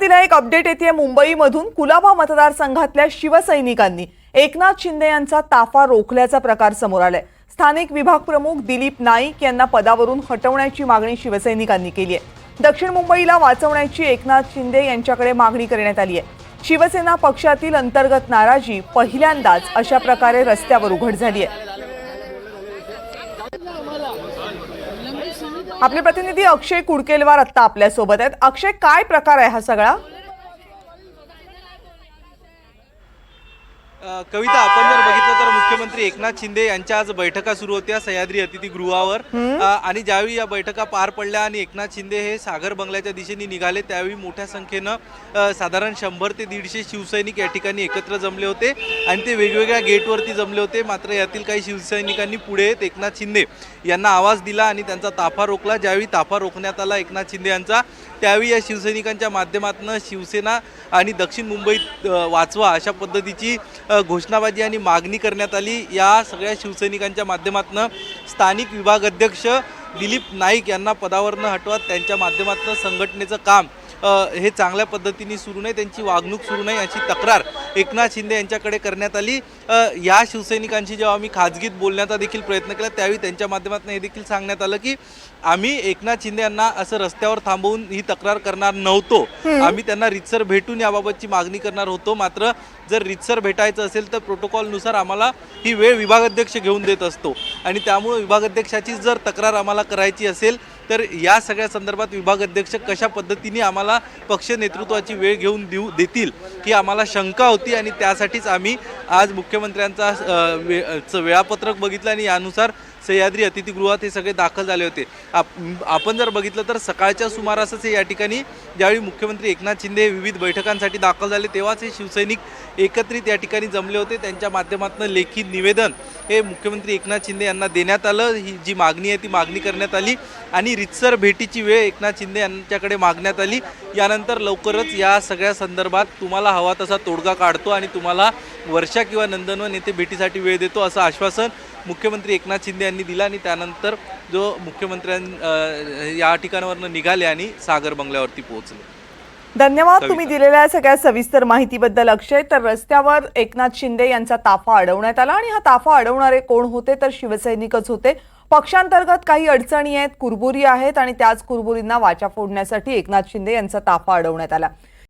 तिला एक अपडेट येते मुंबईमधून. कुलाबा मतदारसंघातल्या शिवसैनिकांनी एकनाथ शिंदे यांचा ताफा रोखल्याचा प्रकार समोर आलाय. स्थानिक विभाग प्रमुख दिलीप नाईक यांना पदावरून हटवण्याची मागणी शिवसैनिकांनी केली आहे. दक्षिण मुंबईला वाचवण्याची एकनाथ शिंदे यांच्याकडे मागणी करण्यात आली आहे. शिवसेना पक्षातील अंतर्गत नाराजी पहिल्यांदाच अशा प्रकारे रस्त्यावर उघड झाली आहे. आपले प्रतिनिधी अक्षय कुडकेलवार आत्ता आपल्यासोबत आहेत. अक्षय काय प्रकार आहे हा सगळा? कविता आपण जर बघितलं तर मुख्यमंत्री एकनाथ शिंदे यांच्या आज बैठका सुरू होत्या सह्याद्री अतिथीगृहावर. आणि ज्यावेळी या बैठका पार पडल्या आणि एकनाथ शिंदे हे सागर बंगल्याच्या दिशेने निघाले त्यावेळी मोठ्या संख्येनं साधारण शंभर ते दीडशे शिवसैनिक या ठिकाणी एकत्र जमले होते आणि ते वेगवेगळ्या गेटवरती जमले होते. मात्र यातील काही शिवसैनिकांनी पुढे येत एकनाथ शिंदे यांना आवाज दिला आणि त्यांचा ताफा रोखला. ज्यावेळी ताफा रोखण्यात आला एकनाथ शिंदे यांचा त्यावेळी या शिवसैनिकांच्या माध्यमातून शिवसेना आणि दक्षिण मुंबईत वाचवा अशा पद्धतीची घोषणाबाजी आणि मागणी करण्यात आली. या सगळ्या शिवसैनिकांच्या माध्यमातून स्थानिक विभाग अध्यक्ष दिलीप नाईक यांना पदावरनं हटवत त्यांच्या माध्यमातून संघटनेचं काम हे चांगल्या पद्धतीने सुरू नाही त्यांची वागणूक सुरू नाही अशी तक्रार एकनाथ शिंदे यांच्याकडे करण्यात आली. या शिवसैनिकांशी जेव्हा आम्ही खाजगीत बोलण्याचा देखील प्रयत्न केला त्यावेळी त्यांच्या माध्यमातून हे देखील सांगण्यात आलं की आम्ही एकनाथ शिंदे यांना असं रस्त्यावर थांबवून ही तक्रार करणार नव्हतो. आम्ही त्यांना रितसर भेटून याबाबतची मागणी करणार होतो. मात्र जर रितसर भेटायचं असेल तर प्रोटोकॉलनुसार आम्हाला ही वेळ विभागाध्यक्ष घेऊन देत असतो. आणि त्यामुळे विभागाध्यक्षाची जर तक्रार आम्हाला करायची असेल तर या सगळ्या संदर्भात विभाग अध्यक्ष कशा पद्धतीने आम्हाला पक्ष नेतृत्वाची वेळ घेऊन देऊ देतील ही आम्हाला शंका होती आणि त्यासाठीच आम्ही आज मुख्यमंत्र्यांचा वे चं वेळापत्रक बघितलं आणि यानुसार सह्याद्री अतिथीगृहात हे सगळे दाखल झाले होते. आप आपण जर बघितलं तर सकाळच्या सुमारासच हे या ठिकाणी ज्यावेळी मुख्यमंत्री एकनाथ शिंदे विविध बैठकांसाठी दाखल झाले तेव्हाच हे शिवसैनिक एकत्रित या ठिकाणी जमले होते. त्यांच्या माध्यमातून लेखी निवेदन हे मुख्यमंत्री एकनाथ शिंदे यांना देण्यात आलं. ही जी मागणी आहे ती मागणी करण्यात आली आणि रितसर भेटीची वेळ एकनाथ शिंदे यांच्याकडे मागण्यात आली. यानंतर लवकरच या सगळ्या संदर्भात तुम्हाला हवा तसा तोडगा काढतो आणि तुम्हाला वर्षा किंवा नंदनवन येथे भेटीसाठी वेळ देतो असं आश्वासन मुख्यमंत्री एकनाथ शिंदे यांनी दिलं आणि त्यानंतर जो मुख्यमंत्र्यां या ठिकाणावरनं निघाले आणि सागर बंगल्यावरती पोहोचले. धन्यवाद तुम्ही दिलेल्या सगळ्या सविस्तर माहितीबद्दल अक्षय. तर रस्त्यावर एकनाथ शिंदे यांचा ताफा अडवण्यात आला आणि हा ताफा अडवणारे कोण होते? तर शिवसैनिकच होते. पक्षांतर्गत काही अडचणी आहेत कुरबुरी आहेत आणि त्याच कुरबुरींना वाचा फोडण्यासाठी एकनाथ शिंदे यांचा ताफा अडवण्यात आला.